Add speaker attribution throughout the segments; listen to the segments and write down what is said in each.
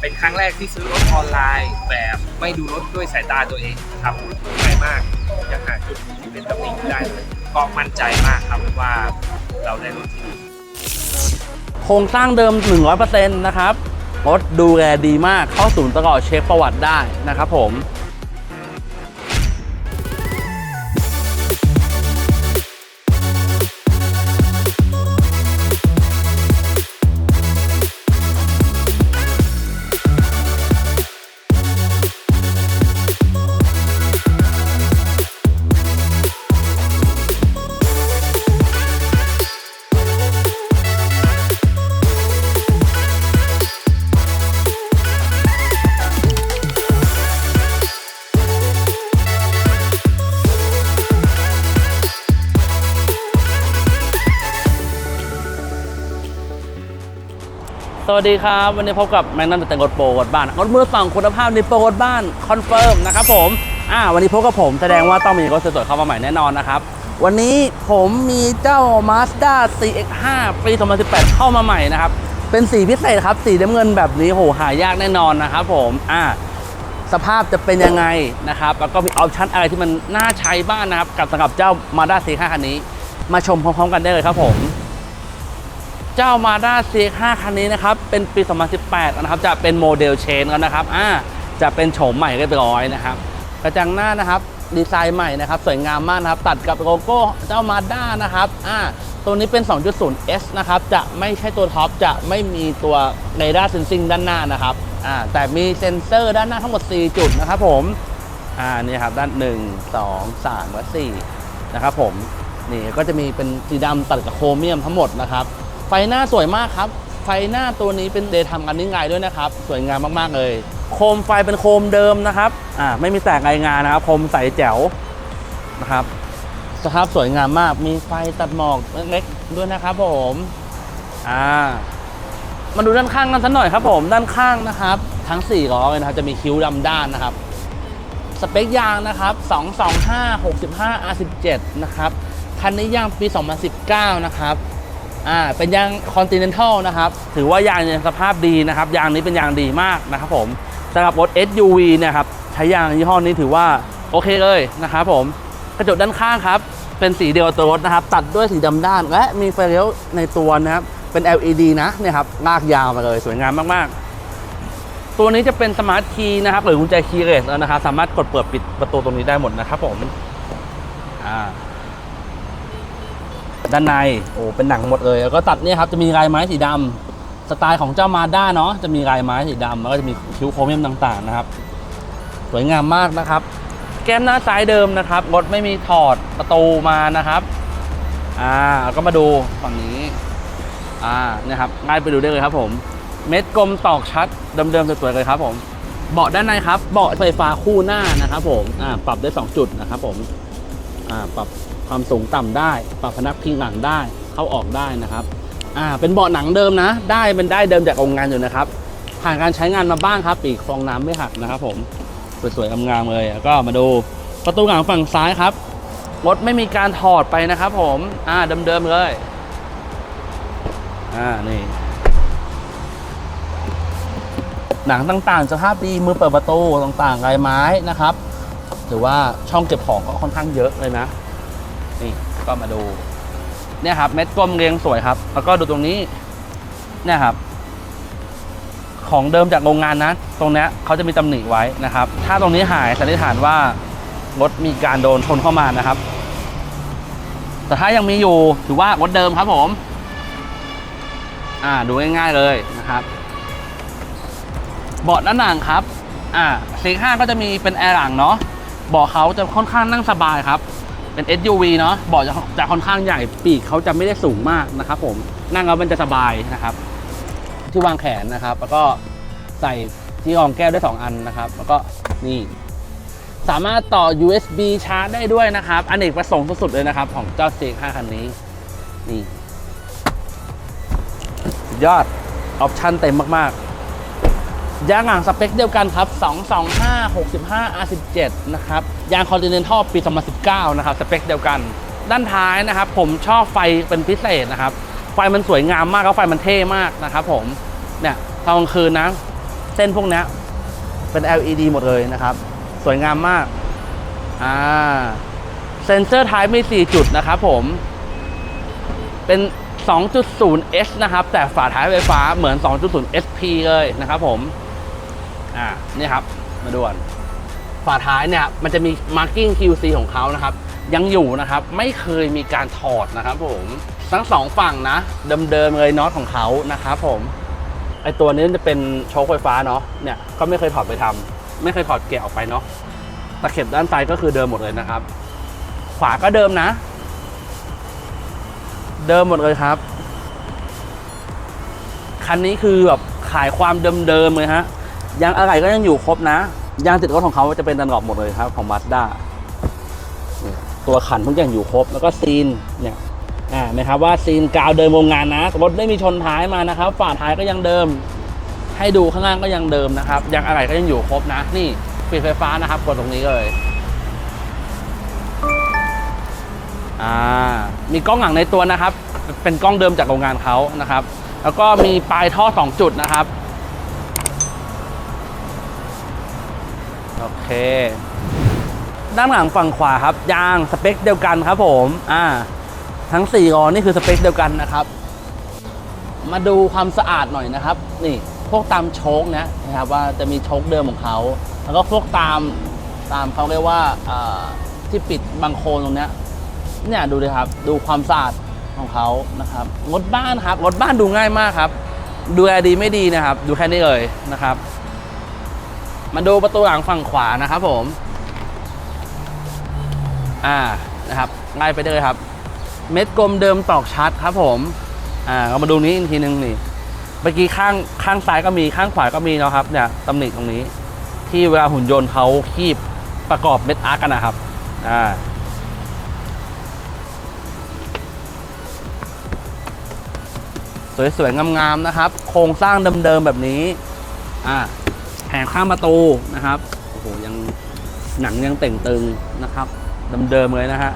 Speaker 1: เป็นครั้งแรกที่ซื้อรถออนไลน์แบบไม่ดูรถด้วยสายตาตัวเองครับง่ายมากยังหาจุดที่เป็นตำหนิไม่ได้เลยก็มั่นใจมากครับว่าเราได้รถที่ดี
Speaker 2: โครงสร้างเดิม 100%นะครับรถดูแลดีมากเข้าศูนย์ตลอดเช็คประวัติได้นะครับผม สวัสดีครับ วันนี้พบกับแมงนัมแต่งรถโปรรถบ้านรถมือสองคุณภาพในโปรรถบ้านคอนเฟิร์มนะครับผมอ่าวันนี้พบกับผมแสดงว่าต้องมีรถสวยๆเข้ามาใหม่แน่นอนนะครับ วันนี้ผมมีเจ้า Mazda CX-5 ปี2018 เข้ามาใหม่นะครับ เป็นสีพิเศษครับ สีน้ำเงินแบบนี้โหหายากแน่นอนนะครับผมอ่าสภาพจะเป็นยังไงนะครับ แล้วก็มีออปชั่นอะไรที่มันน่าใช้บ้างนะครับ กับสำหรับเจ้า Mazda CX-5 คันนี้ มาชมพร้อมๆกันได้เลยครับผม เจ้า Mazda CX-5 คันนี้นะครับ เป็นปี 2018 นะครับ จะเป็นโมเดลเชนกันนะครับอ่าจะเป็นโฉมใหม่เรียบร้อยนะครับ กระจังหน้านะครับ ดีไซน์ใหม่นะครับ สวยงามมากนะครับ ตัดกับโลโก้เจ้า Mazda นะครับอ่าตัวนี้เป็น 2.0 S นะครับ จะไม่ใช่ตัวท็อป จะไม่มีตัวเรดาร์เซนซิงด้านหน้านะครับอ่าแต่มีเซ็นเซอร์ด้านหน้าทั้งหมด 4 จุดนะครับผมอ่านี่ครับด้าน 1 2 3และ4นะครับผมนี่ก็จะมีเป็นสีดำตัดกับโครเมียมทั้งหมดนะครับ ไฟหน้าสวยมากครับ ไฟหน้าตัวนี้เป็นเดย์ทำกันนิ่งไงด้วยนะครับ สวยงามมากๆเลย โคมไฟเป็นโคมเดิมนะครับอ่าไม่มีแตกรายงานนะครับ โคมใสแจ๋วนะครับสภาพสวยงามมาก มีไฟตัดหมอกเล็กๆด้วยนะครับผมอ่ามาดูด้านข้างกันสักหน่อยครับผม ด้านข้างนะครับ ทั้ง4ล้อเลยนะครับจะมีคิ้วดำด้านนะครับ สเปคยางนะครับ 225 65 R17 นะครับ คันนี้ยางปี 2019 นะครับ อ่าเป็นยาง Continental นะครับถือว่ายางยังสภาพดีนะครับยางนี้เป็นยางดีมากนะครับผมสำหรับรถ SUV เนะครับใช้ยางยี่ห้อนี้ถือว่าโอเคเลยนะครับผมกระจกด้านข้างครับ เป็นสีเดียวกับตัวรถนะครับ ตัดด้วยสีดำด้านและมีไฟเลี้ยวในตัวนะครับเป็น LED นะเนี่ยครับลากยาวมาเลยสวยงามมากๆ ตัวนี้จะเป็นสมาร์ทคีย์นะครับหรือกุญแจคีย์เลสนะครับสามารถกดเปิดปิดประตูตรงนี้ได้หมดนะครับผมอ่า ด้านในโอ้เป็นหนังหมดเลยแล้วก็ตัดเนี่ยครับจะมีลายไม้สีดำสไตล์ของเจ้ามาด้าเนาะจะมีลายไม้สีดำแล้วก็จะมีคิ้วโครเมียมต่างๆนะครับ สวยงามมากนะครับ แก้มหน้าซ้ายเดิมนะครับรถไม่มีถอดประตูมานะครับอ่าก็มาดูฝั่งนี้อ่าเนี่ยครับง่ายไปดูได้เลยครับผม เม็ดกลมตอกชัดเดิมๆสวยๆเลยครับผมเบาะด้านในครับเบาะไฟฟ้าคู่หน้านะครับผมอ่าปรับได้ 2 จุดนะครับผมอ่าปรับ ความสูงต่ำได้ ปรับพนักพิงหลังได้ เข้าออกได้นะครับ อ่า เป็นเบาะหนังเดิมนะ ได้เป็นได้เดิมจากโรงงานอยู่นะครับ ผ่านการใช้งานมาบ้างครับ ปีกฟองน้ำไม่หักนะครับ ผม สวยๆงามๆเลย แล้วก็มาดูประตูหลังฝั่งซ้ายครับ รถไม่มีการถอดไปนะครับ ผม อ่า เดิมๆเลย อ่า นี่ หนังต่างๆสภาพดี มือเปิดประตูต่างๆลายไม้นะครับ หรือว่าช่องเก็บของก็ค่อนข้างเยอะเลยนะ นี่ก็มาดูเนี่ยครับ เม็ดกลมเรียงสวยครับ แล้วก็ดูตรงนี้เนี่ยครับ ของเดิมจากโรงงานนะตรงนี้เขาจะมีตำหนิไว้นะครับ ถ้าตรงนี้หายสันนิษฐานว่ารถมีการโดนชนเข้ามานะครับ แต่ถ้ายังมีอยู่ถือว่ารถเดิมครับผม อ่าดูง่ายๆเลยนะครับเบาะด้านหลังครับ อ่าซีห้าก็จะมีเป็นแอร์หลังเนาะเบาะเขาจะค่อนข้างนั่งสบายครับ เป็น SUV เนาะเบาะจะจะค่อนข้างใหญ่ปีกเขาจะไม่ได้สูงมากนะครับผมนั่งแล้วมันจะสบายนะครับ ที่วางแขนนะครับ แล้วก็ใส่ที่รองแก้วได้ 2 อันนะครับ แล้วก็นี่สามารถต่อ USB ชาร์จได้ด้วยนะครับอันเอกประสงค์สุดๆเลยนะครับ ของเจ้า CX5 คันนี้ นี่ยอด ออปชั่นเต็มมาก ๆ ยางหลังสเปคเดียวกันครับ 225 65 R17 นะครับ ยาง Continental ปี 2019 นะครับ สเปคเดียวกัน ด้านท้ายนะครับ ผมชอบไฟเป็นพิเศษนะครับ ไฟมันสวยงามมากแล้วไฟมันเท่มากนะครับผม เนี่ยตอนกลางคืนนะ เส้นพวกนี้เป็น LED หมดเลยนะครับ สวยงามมาก อ่า เซนเซอร์ท้ายมี 4 จุดนะครับผม เป็น 2.0 S นะครับ แต่ฝาท้ายไฟฟ้าเหมือน 2.0 SP เลยนะครับผม อ่านี่ครับ มาดูกันฝาท้ายเนี่ยมันจะมี marking QC ของเขานะครับ ยังอยู่นะครับ ไม่เคยมีการถอดนะครับผมทั้งสองฝั่งนะเดิมๆเลยน็อตของเขานะครับผมไอตัวนี้จะเป็นโชคไฟฟ้าเนาะเนี่ยก็ไม่เคยถอดไปทำไม่เคยถอดแกะออกไปเนาะตะเข็บด้านซ้ายก็คือเดิมหมดเลยนะครับ ขวาก็เดิมนะ เดิมหมดเลยครับ คันนี้คือแบบขายความเดิมๆเลยฮะ ยางอะไรก็ยังอยู่ครบนะ ยางติดรถของเขาจะเป็นดันหลบหมดเลยครับของมาสด้าตัวขันทุกอย่างอยู่ครบ แล้วก็ซีนเนี่ยอ่านะครับว่าซีนกาวเดิมโรงงานนะรถไม่มีชนท้ายมานะครับฝาท้ายก็ยังเดิม ให้ดูข้างล่างก็ยังเดิมนะครับยางอะไรก็ยังอยู่ครบนะ นี่ปิดไฟฟ้านะครับกดตรงนี้เลยอ่ามีกล้องหลังในตัวนะครับ เป็นกล้องเดิมจากโรงงานเขานะครับ แล้วก็มีปลายท่อ 2 จุดนะครับ เค ด้านหลังฝั่งขวาครับ ยางสเปคเดียวกันครับผมอ่าทั้ง4ล้อนี่คือสเปคเดียวกันนะครับ มาดูความสะอาดหน่อยนะครับ นี่พวกตามโชคนะนะครับว่าจะมีโชคเดิมของเขา แล้วก็พวกตามตามเขาเรียกว่าที่ปิดบังโคลนตรงเนี้ยเนี่ยดูเลยครับ ดูความสะอาดของเขานะครับรถบ้านครับรถบ้านดูง่ายมากครับ ดูแลดีไม่ดีนะครับ ดูแค่นี้เลยนะครับ มาดูประตูหลังฝั่งขวานะครับผม อ่านะครับง่ายไปเลยครับ เม็ดกลมเดิมตอกชัดครับผมอ่าเรามาดูนี้อีกทีนึงนี่เมื่อกี้ข้างข้างซ้ายก็มีข้างขวาก็มีเนาะครับเนี่ยตำหนิตรงนี้ ที่เวลาหุ่นยนต์เขาคีบประกอบเม็ดอาร์กันนะครับอ่าสวยๆงามๆนะครับ โครงสร้างเดิมๆแบบนี้ อ่า แผงข้างประตูนะครับโอ้โหยังหนังยังเต่งตึงนะครับเดิมๆเลยนะฮะ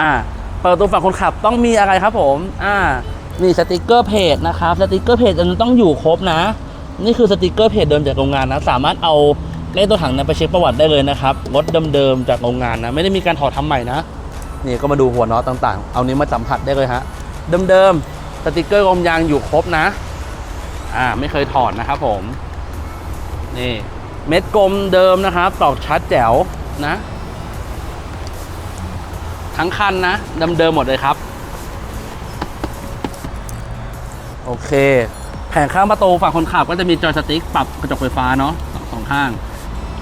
Speaker 2: อ่าเปิดประตูฝั่งคนขับต้องมีอะไรครับผมอ่านี่สติกเกอร์เพจนะครับสติกเกอร์เพจอันต้องอยู่ครบนะ นี่คือสติกเกอร์เพจเดิมจากโรงงานนะสามารถเอาเลขตัวถังเนไปเช็คประวัติได้เลยนะครับรถเดิมๆจากโรงงานนะไม่ได้มีการถอดทำใหม่นะนี่ก็มาดูหัวน็อตต่างๆ เอานี้มาสัมผัสได้เลยฮะเดิมๆสติกเกอร์ลมยางอยู่ครบนะ อ่าไม่เคยถอดนะครับผม นี่ เม็ดกลมเดิมนะครับตอกชัดแจ๋วนะ ทั้งคันนะเดิมๆหมดเลยครับ โอเค แผงข้างประตูฝั่งคนขับก็จะมีจอยสติ๊กปรับกระจกไฟฟ้าเนาะสองข้าง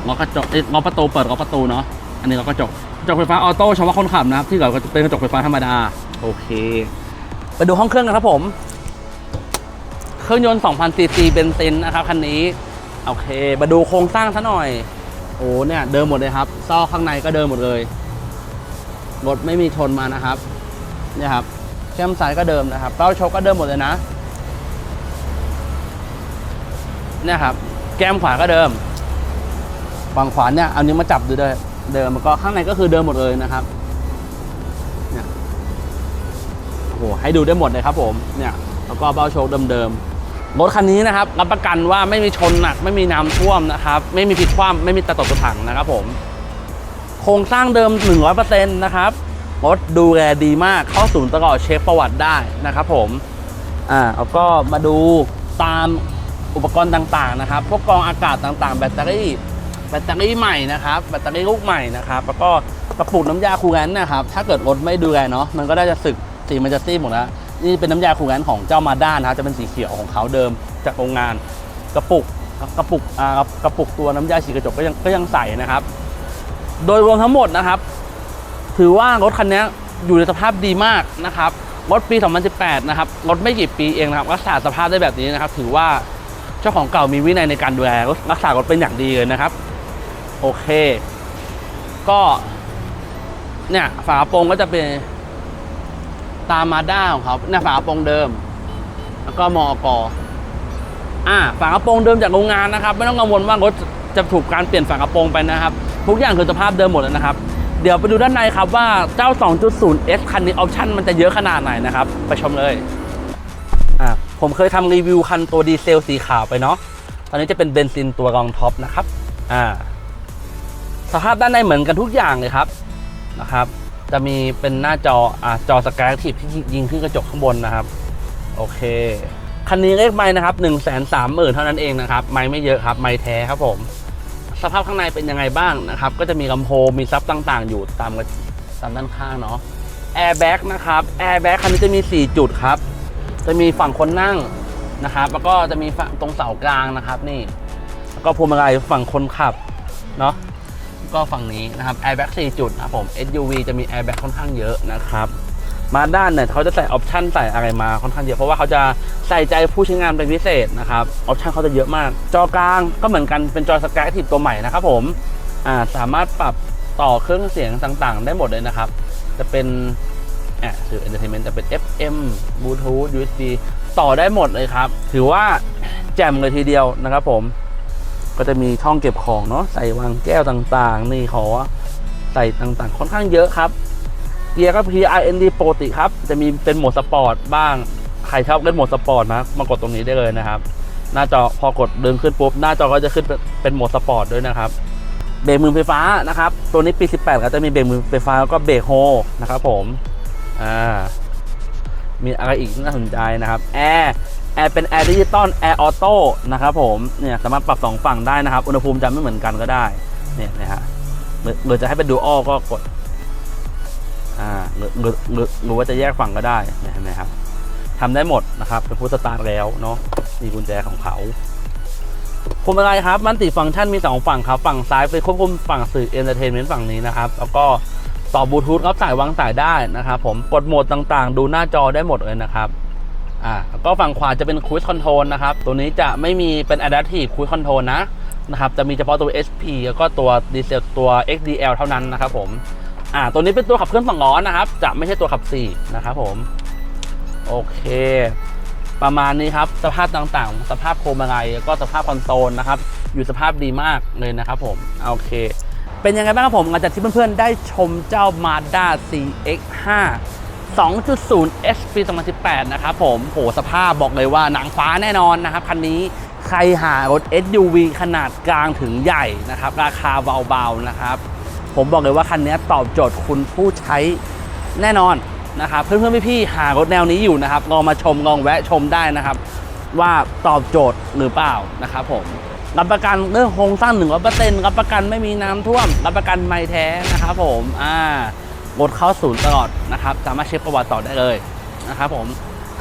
Speaker 2: ล็อกกระจกเอ้ยล็อกประตูเปิดล็อกประตูเนาะอันนี้ล็อกกระจกกระจกไฟฟ้าออโต้เฉพาะคนขับนะครับ ที่เหลือก็เป็นกระจกไฟฟ้าธรรมดา โอเค ไปดูห้องเครื่องกันครับผม เครื่องยนต์ 2,000ซีซีเบนซินนะครับคันนี้ โอเค มาดูโครงสร้างซะหน่อย โอ้เนี่ยเดิมหมดเลยครับ ซอกข้างในก็เดิมหมดเลย รถไม่มีชนมานะครับ เนี่ยครับแก้มซ้ายก็เดิมนะครับเต้าโชกก็เดิมหมดเลยนะ เนี่ยครับ แก้มขวาก็เดิมฝั่งขวาเนี่ยเอานิ้วมาจับดูด้วยเดิมก็ข้างในก็คือเดิมหมดเลยนะครับเนี่ยโอ้โหให้ดูได้หมดเลยครับผม เนี่ย แล้วก็เบ้าโชคเดิม รถคันนี้นะครับรับประกันว่าไม่มีชนหนัก ไม่มีน้ำท่วมนะครับ ไม่มีพลิกคว่ำไม่มีตะตกตะถังนะครับผม โครงสร้างเดิม 100%นะครับรถดูแลดีมากเข้าศูนย์ตลอดเช็คประวัติได้นะครับผมอ่าแล้วก็มาดูตามอุปกรณ์ต่างๆนะครับ พวกกรองอากาศต่างๆ แบตเตอรี่ แบตเตอรี่ใหม่นะครับ แบตเตอรี่ลูกใหม่นะครับ แล้วก็กระปุกน้ำยาคูลแลนต์นะครับ ถ้าเกิดรถไม่ดูแลเนาะ มันก็ได้จะสึกสีมันจะซีดหมดแล้ว นี่เป็นน้ำยาคูลแลนของเจ้ามาด้านะครับจะเป็นสีเขียวของเขาเดิมจากโรงงานกระปุกกระปุกกระปุกตัวน้ำยาฉีดกระจกก็ยังก็ยังใส่นะครับ โดยรวมทั้งหมดนะครับ ถือว่ารถคันนี้อยู่ในสภาพดีมากนะครับรถปี 2018 นะครับรถไม่กี่ปีเองนะครับรักษาสภาพได้แบบนี้นะครับ ถือว่าเจ้าของเก่ามีวินัยในการดูแลรักษารถเป็นอย่างดีเลยนะครับ โอเค ก็เนี่ยฝาโปรงก็จะเป็น ตามมาด้าของเขาเนี่ยฝากระโปรงเดิม แล้วก็มอกอ่าฝากระโปรงเดิมจากโรงงานนะครับ ไม่ต้องกังวลว่ารถจะถูกการเปลี่ยนฝากระโปรงไปนะครับ ทุกอย่างคือสภาพเดิมหมดแล้วนะครับ เดี๋ยวไปดูด้านในครับว่าเจ้า 2.0 S คันนี้ออปชั่นมันจะเยอะขนาดไหนนะครับ ไปชมเลยอ่าผมเคยทำรีวิวคันตัวดีเซลสีขาวไปเนาะตอนนี้จะเป็นเบนซินตัวรองท็อปนะครับอ่าสภาพด้านในเหมือนกันทุกอย่างเลยครับนะครับ จะมีเป็นหน้าจออ่าจอสกายทีฟที่ยิงขึ้นกระจกข้างบนนะครับ โอเค คันนี้เลขไม้นะครับ1นึ่งแสนสามหมื่นเท่านั้นเองนะครับ ไม้ไม่เยอะครับ ไม้แท้ครับผม สภาพข้างในเป็นยังไงบ้างนะครับ ก็จะมีลำโพงมีซับต่างๆ อยู่ตามตามด้านข้างเนาะแอร์แบ็กนะครับแอร์แบ็กคันนี้จะมี 4 จุดครับ จะมีฝั่งคนนั่งนะครับ แล้วก็จะมีฝั่งตรงเสากลางนะครับ นี่ แล้วก็พวงมาลัยฝั่งคนขับเนาะ ก็ฝั่งนี้นะครับแอร์แบ็ก4จุดนะครับผม SUV จะมีแอร์แบ็กค่อนข้างเยอะนะครับ มาด้านเนี่ยเขาจะใส่ออปชันใส่อะไรมาค่อนข้างเยอะเพราะว่าเขาจะใส่ใจผู้ใช้งานเป็นพิเศษนะครับออปชันเขาจะเยอะมาก จอกลางก็เหมือนกันเป็นจอสกายทีฟตัวใหม่นะครับผมอ่าสามารถปรับต่อเครื่องเสียงต่างๆ ได้หมดเลยนะครับ จะเป็นอ่าสื่อ entertainment จะเป็น FM Bluetooth USB ต่อได้หมดเลยครับ ถือว่าแจ่มเลยทีเดียวนะครับผม ก็จะมีช่องเก็บของเนาะใส่วางแก้วต่างๆ นี่ขอใส่ต่างๆ ค่อนข้างเยอะครับ เกียร์ก็ PRND ปกติครับ จะมีเป็นโหมดสปอร์ตบ้าง ใครชอบเล่นโหมดสปอร์ตนะมากดตรงนี้ได้เลยนะครับ หน้าจอพอกดดึงขึ้นปุ๊บ หน้าจอก็จะขึ้นเป็นเป็นโหมดสปอร์ตด้วยนะครับ เบรกมือไฟฟ้านะครับ ตัวนี้ปี 18 ก็จะมีเบรกมือไฟฟ้าแล้วก็เบรกโฮนะครับผม อ่า มีอะไรอีกน่าสนใจนะครับแอร์แอร์เป็นแอร์ดิจิตอลแอร์ออโต้นะครับผมเนี่ยสามารถปรับสองฝั่งได้นะครับ อุณหภูมิจะไม่เหมือนกันก็ได้เนี่ยนะฮะหรือจะให้เป็นดูอัลก็กดอ่าหรือหรือหรือว่าจะแยกฝั่งก็ได้เห็นไหมครับทำได้หมดนะครับ เป็นพุทสตาร์แล้วเนาะมีกุญแจของเขาพวงมาลัยครับมันติฟังก์ชันมีสองฝั่งครับ ฝั่งซ้ายไปควบคุมฝั่งสื่อเอนเตอร์เทนเมนต์ฝั่งนี้นะครับ แล้วก็ ต่อบลูทูธรับสายวางสายได้นะครับผมกดโหมดต่างๆ ดูหน้าจอได้หมดเลยนะครับอ่าก็ฝั่งขวาจะเป็น Cruise Control นะครับ ตัวนี้จะไม่มีเป็น Adaptive Cruise Control นะนะครับ จะมีเฉพาะตัว SP แล้วก็ตัวดีเซลตัว XDL เท่านั้นนะครับผมอ่าตัวนี้เป็นตัวขับเคลื่อนสองล้อนะครับ จะไม่ใช่ตัวขับสี่นะครับผม โอเค ประมาณนี้ครับ สภาพต่างๆ สภาพโคมอะไรแล้วก็สภาพคอนโซลนะครับ อยู่สภาพดีมากเลยนะครับผม โอเค เป็นยังไงบ้างครับผมหลังจากที่เพื่อนๆได้ชมเจ้า Mazda CX-5 2.0 S ปี2018 นะครับผมโหสภาพบอกเลยว่าหนังฟ้าแน่นอนนะครับคันนี้ใครหารถ SUV ขนาดกลางถึงใหญ่นะครับ ราคาเบาๆนะครับ ผมบอกเลยว่าคันนี้ตอบโจทย์คุณผู้ใช้แน่นอนนะครับ เพื่อนๆพี่ๆหารถแนวนี้อยู่นะครับลองมาชมลองแวะชมได้นะครับ ว่าตอบโจทย์หรือเปล่านะครับผม รับประกันเรื่องโครงสร้างหนึ่งร้อยเปอร์เซ็นต์รับประกันไม่มีน้ำท่วม รับประกันไม่แท้นะครับผมอ่ารถเข้าศูนย์ตลอดนะครับ สามารถเช็คประวัติต่อได้เลยนะครับผม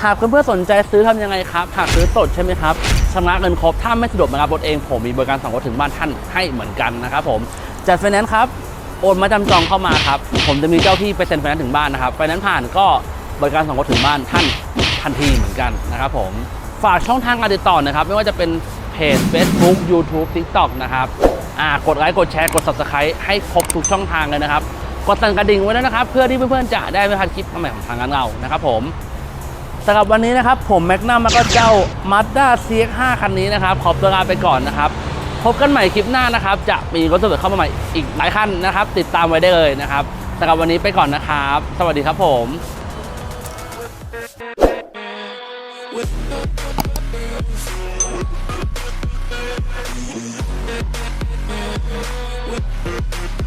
Speaker 2: หากเพื่อนๆสนใจซื้อทำยังไงครับหากซื้อสดใช่ไหมครับชำระเงินครบถ้าไม่สะดวกมารับรถเองผมมีบริการส่งรถถึงบ้านท่านให้เหมือนกันนะครับผมจัดไฟแนนซ์ครับโอนมาจำจองเข้ามาครับ ผมจะมีเจ้าที่ไปเซ็นไฟแนนซ์ถึงบ้านนะครับไฟแนนซ์ผ่านก็บริการส่งรถถึงบ้านท่านทันทีเหมือนกันนะครับผมฝากช่องทางการติดต่อนะครับ ไม่ว่าจะเป็น เพจ Facebook YouTube TikTok นะครับอ่ากดไลค์กดแชร์กด Subscribe ให้ครบทุกช่องทางเลยนะครับ กดสั่นกระดิ่งไว้ด้วยนะครับ เพื่อที่เพื่อนๆจะได้ไม่พลาดคลิปใหม่ของทางเรานะครับผมสำหรับวันนี้นะครับ ผมแม็กนัมแล้วก็เจ้า Mazda CX-5 คันนี้นะครับขอตัวลาไปก่อนนะครับ พบกันใหม่คลิปหน้านะครับ จะมีรถสวยเข้ามาใหม่อีกหลายคันนะครับ ติดตามไว้ได้เลยนะครับสำหรับวันนี้ไปก่อนนะครับ สวัสดีครับผม
Speaker 3: We'll Thank you.